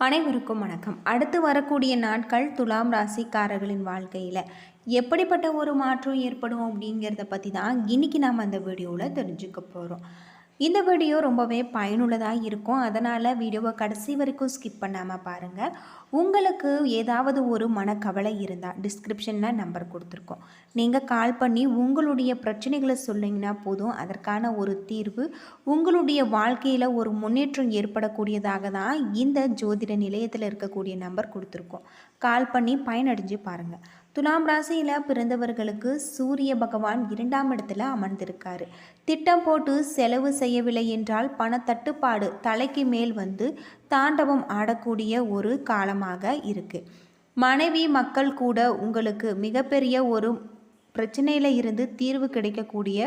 அனைவருக்கும் வணக்கம். அடுத்து வரக்கூடிய நாட்கள் துலாம் ராசிக்காரர்களின் வாழ்க்கையில் எப்படிப்பட்ட ஒரு மாற்றம் ஏற்படும் அப்படிங்கிறத பற்றி தான் இன்றைக்கி நாம் அந்த வீடியோவில் தெரிஞ்சுக்க போகிறோம் இந்த வீடியோ ரொம்பவே பயனுள்ளதாக இருக்கும். அதனால் வீடியோவை கடைசி வரைக்கும் ஸ்கிப் பண்ணாமல் பாருங்கள் உங்களுக்கு ஏதாவது ஒரு மனக்கவலை இருந்தால் டிஸ்கிரிப்ஷனில் நம்பர் கொடுத்துருக்கோம். நீங்கள் கால் பண்ணி உங்களுடைய பிரச்சனைகளை சொன்னீங்கன்னா போதும். அதற்கான ஒரு தீர்வு உங்களுடைய வாழ்க்கையில் ஒரு முன்னேற்றம் ஏற்படக்கூடியதாக தான் இந்த ஜோதிட நிலையத்தில் இருக்கக்கூடிய நம்பர் கொடுத்துருக்கோம். கால் பண்ணி பயனடைஞ்சு பாருங்கள் துலாம் ராசியில் பிறந்தவர்களுக்கு சூரிய பகவான் இரண்டாம் இடத்துல அமர்ந்திருக்காரு. திட்டம் போட்டு செலவு செய்யவில்லை என்றால் பணத்தட்டுப்பாடு தலைக்கு மேல் வந்து தாண்டவம் ஆடக்கூடிய ஒரு காலமாக இருக்குது மனைவி மக்கள் கூட உங்களுக்கு மிகப்பெரிய ஒரு பிரச்சனையில் இருந்து தீர்வு கிடைக்கக்கூடிய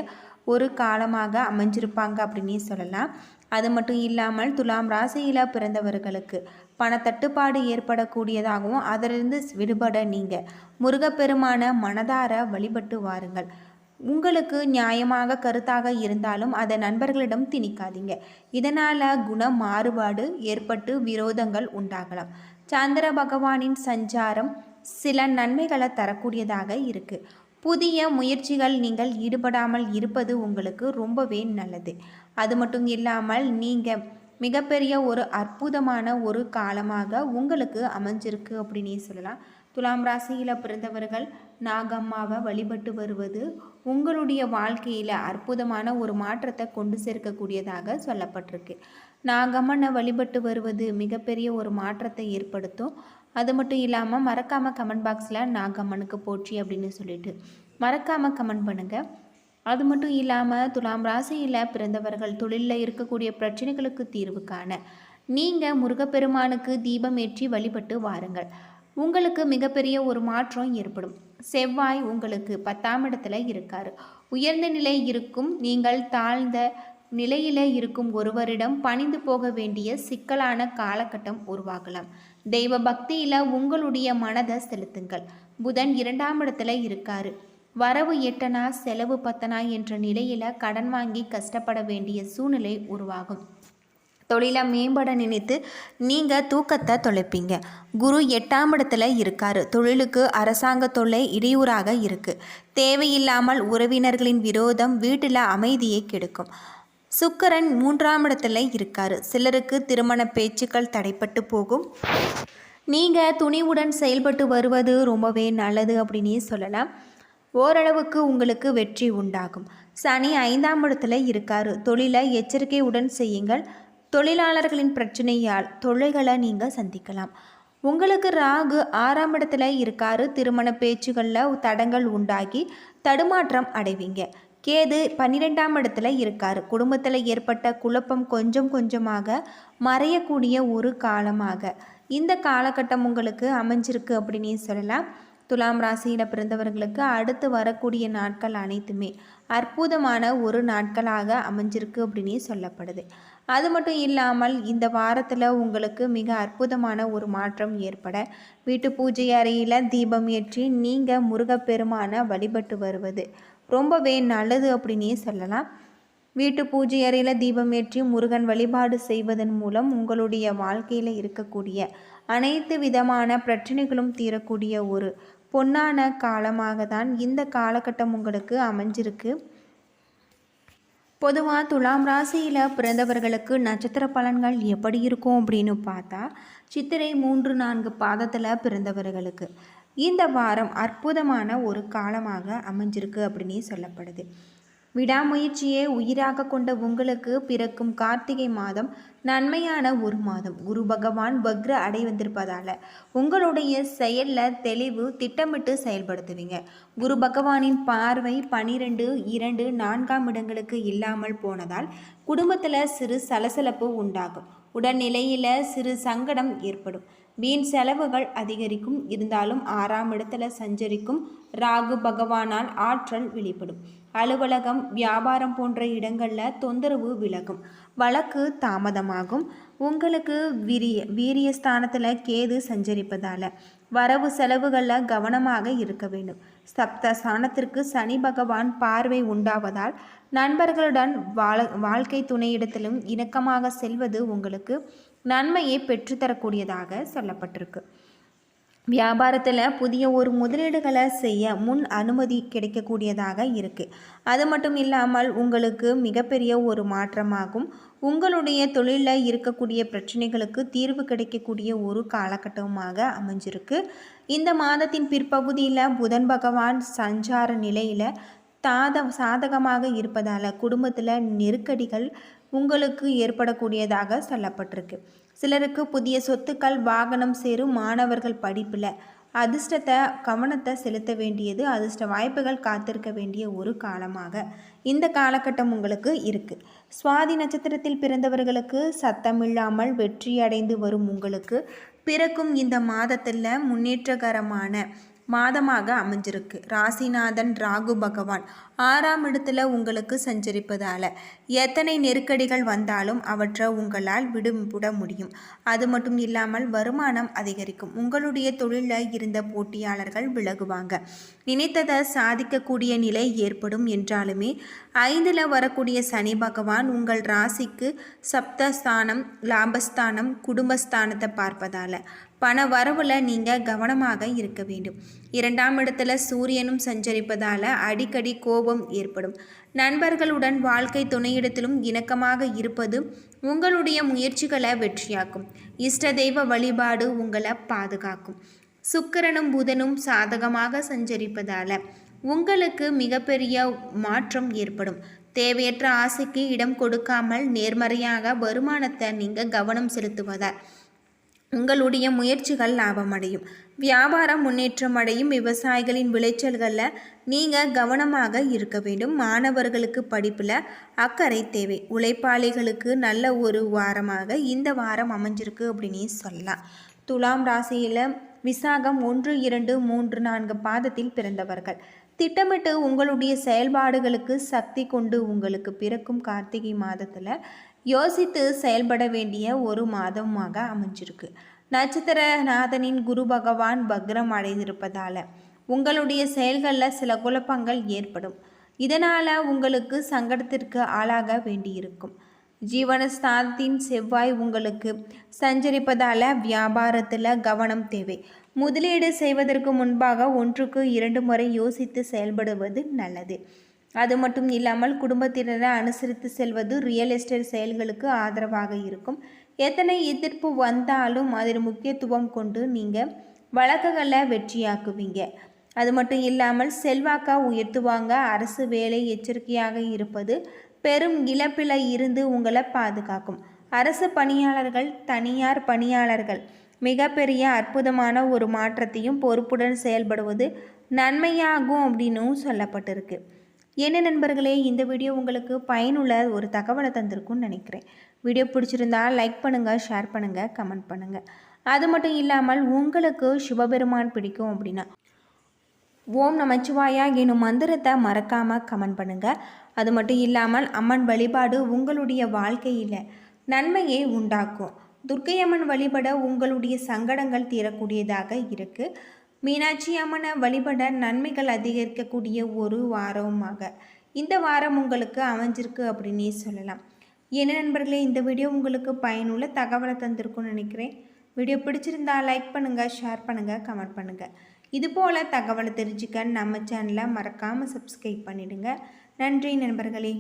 ஒரு காலமாக அமைஞ்சிருப்பாங்க அப்படின்னே சொல்லலாம். அது மட்டும் இல்லாமல் துலாம் ராசியில் பிறந்தவர்களுக்கு பணத்தட்டுப்பாடு ஏற்படக்கூடியதாகவும் அதிலிருந்து விடுபட நீங்கள் முருகப்பெருமான மனதார வழிபட்டு வாருங்கள். உங்களுக்கு நியாயமாக கருத்தாக இருந்தாலும் அதை நண்பர்களிடம் திணிக்காதீங்க. இதனால் குண மாறுபாடு ஏற்பட்டு விரோதங்கள் உண்டாகலாம். சந்திர பகவானின் சஞ்சாரம் சில நன்மைகளை தரக்கூடியதாக இருக்குது புதிய முயற்சிகள் நீங்கள் ஈடுபடாமல் இருப்பது உங்களுக்கு ரொம்பவே நல்லது. அது மட்டும் இல்லாமல் நீங்கள் மிகப்பெரிய ஒரு அற்புதமான ஒரு காலமாக உங்களுக்கு அமைஞ்சிருக்கு அப்படின்னே சொல்லலாம். துலாம் ராசியில் பிறந்தவர்கள் நாகம்மாவை வழிபட்டு வருவது உங்களுடைய வாழ்க்கையில் அற்புதமான ஒரு மாற்றத்தை கொண்டு சேர்க்கக்கூடியதாக சொல்லப்பட்டிருக்கு. நாகம்மனை வழிபட்டு வருவது மிகப்பெரிய ஒரு மாற்றத்தை ஏற்படுத்தும். அது மட்டும் இல்லாமல் மறக்காமல் கமெண்ட் பாக்ஸில் நாகம்மனுக்கு போற்றி அப்படின்னு சொல்லிட்டு. மறக்காமல் கமெண்ட் பண்ணுங்கள் அது மட்டும் இல்லாமல் துலாம் ராசியில் பிறந்தவர்கள் தொழிலில் இருக்கக்கூடிய பிரச்சனைகளுக்கு தீர்வு காண. நீங்கள் முருகப்பெருமானுக்கு தீபம் ஏற்றி வழிபட்டு வாருங்கள். உங்களுக்கு மிகப்பெரிய ஒரு மாற்றம் ஏற்படும். செவ்வாய் உங்களுக்கு பத்தாம் இடத்துல இருக்கார். உயர்ந்த நிலை இருக்கும். நீங்கள் தாழ்ந்த நிலையில இருக்கும் ஒருவரிடம் பணிந்து போக வேண்டிய சிக்கலான காலகட்டம் உருவாகலாம். தெய்வ பக்தியில் உங்களுடைய மனதை செலுத்துங்கள். புதன் இரண்டாம் இடத்துல இருக்காரு. வரவு எட்டனா செலவு பத்தனா என்ற நிலையில் கடன் வாங்கி கஷ்டப்பட வேண்டிய சூழ்நிலை உருவாகும். தொழிலை மேம்பட நினைத்து நீங்கள் தூக்கத்தை தொலைப்பீங்க. குரு எட்டாம் இடத்துல இருக்கார். தொழிலுக்கு அரசாங்க தொல்லை இடையூறாக இருக்குது தேவையில்லாமல் உறவினர்களின் விரோதம் வீட்டில் அமைதியை கெடுக்கும். சுக்கரன் மூன்றாம் இடத்துல இருக்கார். சிலருக்கு திருமண பேச்சுக்கள் தடைப்பட்டு போகும். நீங்கள் துணிவுடன் செயல்பட்டு வருவது ரொம்பவே நல்லது அப்படின்னே சொல்லலாம். ஓரளவுக்கு உங்களுக்கு வெற்றி உண்டாகும். சனி ஐந்தாம் இடத்துல இருக்காரு. தொழிலை எச்சரிக்கையுடன் செய்யுங்கள். தொழிலாளர்களின் பிரச்சனையால் தொழில்களை நீங்கள் சந்திக்கலாம். உங்களுக்கு ராகு ஆறாம் இடத்துல இருக்காரு. திருமண பேச்சுகளில் தடங்கள் உண்டாகி தடுமாற்றம் அடைவீங்க. கேது பன்னிரெண்டாம் இடத்துல இருக்கார். குடும்பத்தில் ஏற்பட்ட குழப்பம் கொஞ்சம் கொஞ்சமாக மறையக்கூடிய ஒரு காலமாக. இந்த காலகட்டம் உங்களுக்கு அமைஞ்சிருக்கு அப்படின்னு சொல்லலாம். துலாம் ராசியில் பிறந்தவர்களுக்கு அடுத்து வரக்கூடிய நாட்கள் அனைத்துமே அற்புதமான ஒரு நாட்களாக அமைஞ்சிருக்கு அப்படின்னு சொல்லப்படுது. அது மட்டும் இல்லாமல் இந்த வாரத்தில் உங்களுக்கு மிக அற்புதமான ஒரு மாற்றம் ஏற்பட வீட்டு பூஜை அறையில் தீபம் ஏற்றி நீங்கள் முருகப்பெருமான வழிபட்டு வருவது ரொம்பவே நல்லது அப்படின்னே சொல்லலாம். வீட்டு பூஜை அறையில் தீபம் ஏற்றி முருகன் வழிபாடு செய்வதன் மூலம் உங்களுடைய வாழ்க்கையில் இருக்கக்கூடிய அனைத்து விதமான பிரச்சனைகளும் தீரக்கூடிய ஒரு பொன்னான காலமாக தான் இந்த காலகட்டம் உங்களுக்கு அமைஞ்சிருக்கு. பொதுவாக துலாம் ராசியில் பிறந்தவர்களுக்கு நட்சத்திர பலன்கள் எப்படி இருக்கும் அப்படின்னு பார்த்தா சித்திரை மூன்று நான்கு பாதத்தில் பிறந்தவர்களுக்கு. இந்த வாரம் அற்புதமான ஒரு காலமாக அமைஞ்சிருக்கு அப்படின்னே சொல்லப்படுது. விடாமுயற்சியே உயிராக கொண்ட உங்களுக்கு பிறக்கும் கார்த்திகை மாதம் நன்மையான ஒரு மாதம். குரு பகவான் பக்ர அடை வந்திருப்பதால் உங்களுடைய செயலில் தெளிவு திட்டமிட்டு செயல்படுத்துவீங்க. குரு பகவானின் பார்வை பனிரெண்டு இரண்டு நான்காம் இடங்களுக்கு இல்லாமல் போனதால் குடும்பத்தில் சிறு சலசலப்பு உண்டாகும். உடல்நிலையில் சிறு சங்கடம் ஏற்படும். வீண் செலவுகள் அதிகரிக்கும். இருந்தாலும் ஆறாம் இடத்துல சஞ்சரிக்கும். ராகு பகவானால் ஆற்றல் வெளிப்படும். அலுவலகம் வியாபாரம் போன்ற இடங்களில் தொந்தரவு விலகும். வழக்கு தாமதமாகும். உங்களுக்கு வீரிய வீரிய ஸ்தானத்தில் கேது சஞ்சரிப்பதால் வரவு செலவுகளில் கவனமாக இருக்க வேண்டும். சப்த ஸ்தானத்திற்கு சனி பகவான் பார்வை உண்டாவதால் நண்பர்களுடன் வாழ வாழ்க்கை துணையிடத்திலும் இணக்கமாக செல்வது உங்களுக்கு நன்மையை பெற்றுத்தரக்கூடியதாக சொல்லப்பட்டிருக்கு. வியாபாரத்தில் புதிய ஒரு முதலீடுகளை செய்ய முன் அனுமதி கிடைக்கக்கூடியதாக இருக்குது அது மட்டும் இல்லாமல் உங்களுக்கு மிகப்பெரிய ஒரு மாற்றமாகும். உங்களுடைய தொழிலில் இருக்கக்கூடிய பிரச்சனைகளுக்கு தீர்வு கிடைக்கக்கூடிய ஒரு காலகட்டமாக அமைஞ்சிருக்கு. இந்த மாதத்தின் பிற்பகுதியில் புதன் பகவான் சஞ்சார நிலையில் தாத சாதகமாக இருப்பதால் குடும்பத்தில் நெருக்கடிகள் உங்களுக்கு ஏற்படக்கூடியதாக சொல்லப்பட்டிருக்கு. சிலருக்கு புதிய சொத்துக்கள் வாகனம் சேரும் மாணவர்கள் படிப்பில் அதிர்ஷ்டத்தை கவனத்தை செலுத்த வேண்டியது அதிர்ஷ்ட வாய்ப்புகள் காத்திருக்க வேண்டிய ஒரு காலமாக இந்த காலகட்டம் உங்களுக்கு இருக்குது சுவாதி நட்சத்திரத்தில் பிறந்தவர்களுக்கு சத்தமில்லாமல் வெற்றி அடைந்து வரும் உங்களுக்கு பிறக்கும் இந்த மாதத்தில் முன்னேற்றகரமான மாதமாக அமைஞ்சிருக்கு. ராசிநாதன் ராகு பகவான் ஆறாம் இடத்துல உங்களுக்கு சஞ்சரிப்பதால் எத்தனை நெருக்கடிகள் வந்தாலும் அவற்றை உங்களால் விடுவிட முடியும். அது மட்டும் இல்லாமல் வருமானம் அதிகரிக்கும். உங்களுடைய தொழிலில் இருந்த போட்டியாளர்கள் விலகுவாங்க. நினைத்ததை சாதிக்கக்கூடிய நிலை ஏற்படும் என்றாலுமே ஐந்தில் வரக்கூடிய சனி பகவான் உங்கள் ராசிக்கு சப்தஸ்தானம் லாபஸ்தானம் குடும்பஸ்தானத்தை பார்ப்பதால் பண வரவில் நீங்கள் கவனமாக இருக்க வேண்டும். இரண்டாம் இடத்துல சூரியனும் சஞ்சரிப்பதால் அடிக்கடி கோபம் ஏற்படும். நண்பர்களுடன் வாழ்க்கை துணையிடத்திலும் இணக்கமாக இருப்பது உங்களுடைய முயற்சிகளை வெற்றியாக்கும். இஷ்ட தெய்வ வழிபாடு உங்களை பாதுகாக்கும். சுக்கரனும் புதனும் சாதகமாக சஞ்சரிப்பதால் உங்களுக்கு மிகப்பெரிய மாற்றம் ஏற்படும். தேவையற்ற ஆசைக்கு இடம் கொடுக்காமல் நேர்மறையாக வருமானத்தை நீங்கள் கவனம் செலுத்துவதால் உங்களுடைய முயற்சிகள் லாபமடையும். வியாபாரம் முன்னேற்றம் அடையும் விவசாயிகளின் விளைச்சல்களில் நீங்கள் கவனமாக இருக்க வேண்டும். மாணவர்களுக்கு படிப்பில் அக்கறை தேவை. உழைப்பாளிகளுக்கு நல்ல ஒரு வாரமாக இந்த வாரம் அமைஞ்சிருக்கு அப்படின்னு சொல்லலாம். துலாம் ராசியில் விசாகம் ஒன்று இரண்டு மூன்று நான்கு பாதத்தில் பிறந்தவர்கள். திட்டமிட்டு உங்களுடைய செயல்பாடுகளுக்கு சக்தி கொண்டு உங்களுக்கு பிறக்கும் கார்த்திகை மாதத்தில் யோசித்து செயல்பட வேண்டிய ஒரு மாதமாக அமைஞ்சிருக்கு. நட்சத்திரநாதனின் குரு பகவான் பக்ரம் அடைந்திருப்பதால் உங்களுடைய செயல்களில் சில குழப்பங்கள் ஏற்படும். இதனால் உங்களுக்கு சங்கடத்திற்கு ஆளாக வேண்டியிருக்கும். ஜீவனஸ்தானத்தின் செவ்வாய் உங்களுக்கு சஞ்சரிப்பதால் வியாபாரத்தில் கவனம் தேவை. முதலீடு செய்வதற்கு முன்பாக ஒன்றுக்கு இரண்டு முறை யோசித்து செயல்படுவது நல்லது. அது மட்டும் இல்லாமல் குடும்பத்தினரை அனுசரித்து செல்வது ரியல் எஸ்டேட் செயல்களுக்கு ஆதரவாக இருக்கும். எத்தனை எதிர்ப்பு வந்தாலும் அதில் முக்கியத்துவம் கொண்டு நீங்கள் வழக்குகளை வெற்றியாக்குவீங்க. அது மட்டும் இல்லாமல் செல்வாக்காக உயர்த்துவாங்க. அரசு வேலை எச்சரிக்கையாக இருப்பது பெரும் இழப்பில் இருந்து உங்களை பாதுகாக்கும். அரசு பணியாளர்கள் தனியார் பணியாளர்கள் மிகப்பெரிய அற்புதமான ஒரு மாற்றத்தையும் பொறுப்புடன் செயல்படுவது நன்மையாகும் அப்படின்னும் சொல்லப்பட்டிருக்கு. என்ன நண்பர்களே இந்த வீடியோ உங்களுக்கு பயனுள்ள ஒரு தகவலை தந்திருக்கும்னு நினைக்கிறேன். வீடியோ பிடிச்சிருந்தா லைக் பண்ணுங்கள் ஷேர் பண்ணுங்கள் கமெண்ட் பண்ணுங்கள் அது மட்டும் இல்லாமல் உங்களுக்கு சிவபெருமான் பிடிக்கும் அப்படின்னா ஓம் நமச்சிவாயா எனும் மந்திரத்தை மறக்காமல் கமெண்ட் பண்ணுங்கள் அது மட்டும் இல்லாமல் அம்மன் வழிபாடு உங்களுடைய வாழ்க்கையில் நன்மையை உண்டாக்கும். துர்க்கையம்மன் வழிபட உங்களுடைய சங்கடங்கள் தீரக்கூடியதாக இருக்குது மீனாட்சி அம்மனை வழிபட நன்மைகள் அதிகரிக்கக்கூடிய ஒரு வாரமாக. இந்த வாரம் உங்களுக்கு அமைஞ்சிருக்கு அப்படின்னே சொல்லலாம். என்ன நண்பர்களே இந்த வீடியோ உங்களுக்கு பயனுள்ள தகவலை தந்திருக்கும்னு நினைக்கிறேன். வீடியோ பிடிச்சிருந்தா லைக் பண்ணுங்கள் ஷேர் பண்ணுங்கள் கமெண்ட் பண்ணுங்கள் இதுபோல் தகவலை தெரிஞ்சுக்க நம்ம சேனலை மறக்காமல் சப்ஸ்கிரைப் பண்ணிவிடுங்க நன்றி நண்பர்களே.